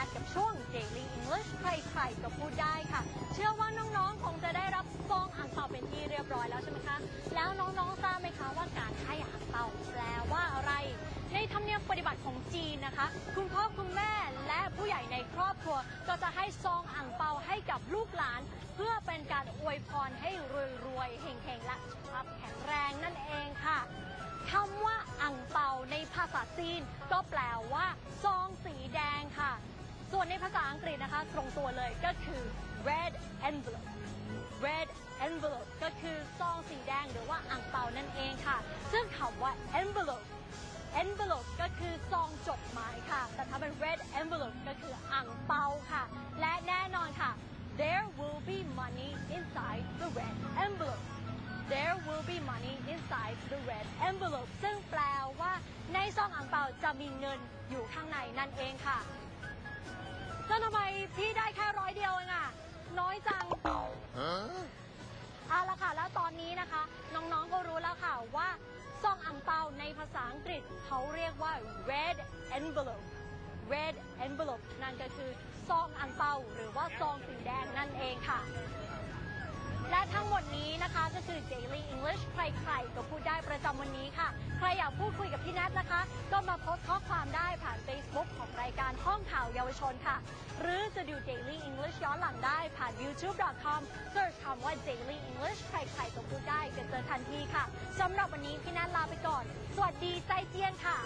ัดกับช่วง Daily English ใครๆก็พูดได้ค่ะ เชื่อว่าน้องๆ คงจะได้รับซองอ่างเปาเป็นที่เรียบร้อยแล้วใช่ไหมคะ แล้วน้องๆ ทราบไหมคะว่าการให้อ่างเปาแปลว่าอะไร ในธรรมเนียมปฏิบัติของจีนนะคะ คุณพ่อคุณแม่และผู้ใหญ่ในครอบครัว ก็จะให้ซองอ่างเปาให้กับลูกหลาน เพื่อเป็นการอวยพรให้รวยๆเฮงๆ และสุขภาพแข็งแรงนั่นเองค่ะคำว่าอ่างเปาในภาษาจีนก็แปลว่า ส่วนในภาษาอังกฤษนะคะตรงตัวเลยก็คือ red envelope red envelope ก็คือซองสีแดงหรือว่าอ่างเปานั่นเองค่ะ ซึ่งคำว่า envelope envelope ก็คือซองจดหมายค่ะ แต่ถ้าเป็น red envelope ก็คืออ่างเปาค่ะ และแน่นอนค่ะ there will be money inside the red envelope there will be money inside the red envelope ซึ่งแปลว่าในซองอ่างเปาจะมีเงินอยู่ข้างในนั่นเองค่ะ แล้วทำไมพี่ได้แค่ร้อยเดียวเองอะน้อยจัง เอาละค่ะ แล้วตอนนี้นะคะ น้องๆก็รู้แล้วค่ะว่าซองอ่างเปาในภาษาอังกฤษเขาเรียกว่า red envelope red envelope นั่นก็คือซองอ่างเปาหรือว่าซองสีแดงนั่นเองค่ะ และทั้งหมดนี้นะคะก็คือ Daily English ใครๆก็พูดได้ประจำวันนี้ค่ะ ใครอยากพูดคุยกับพี่แนทนะคะ ก็มาโพสต์ข้อ ความได้ผ่าน Facebook ของรายการห้องข่าวเยาวชนค่ะ หรือจะดู Daily English ย้อนหลังได้ผ่าน youtube.com search คำว่า Daily English ใครๆก็พูดได้จะเจอทันทีค่ะสำหรับวันนี้พี่แนลาไปก่อน สวัสดีใจเจียนค่ะ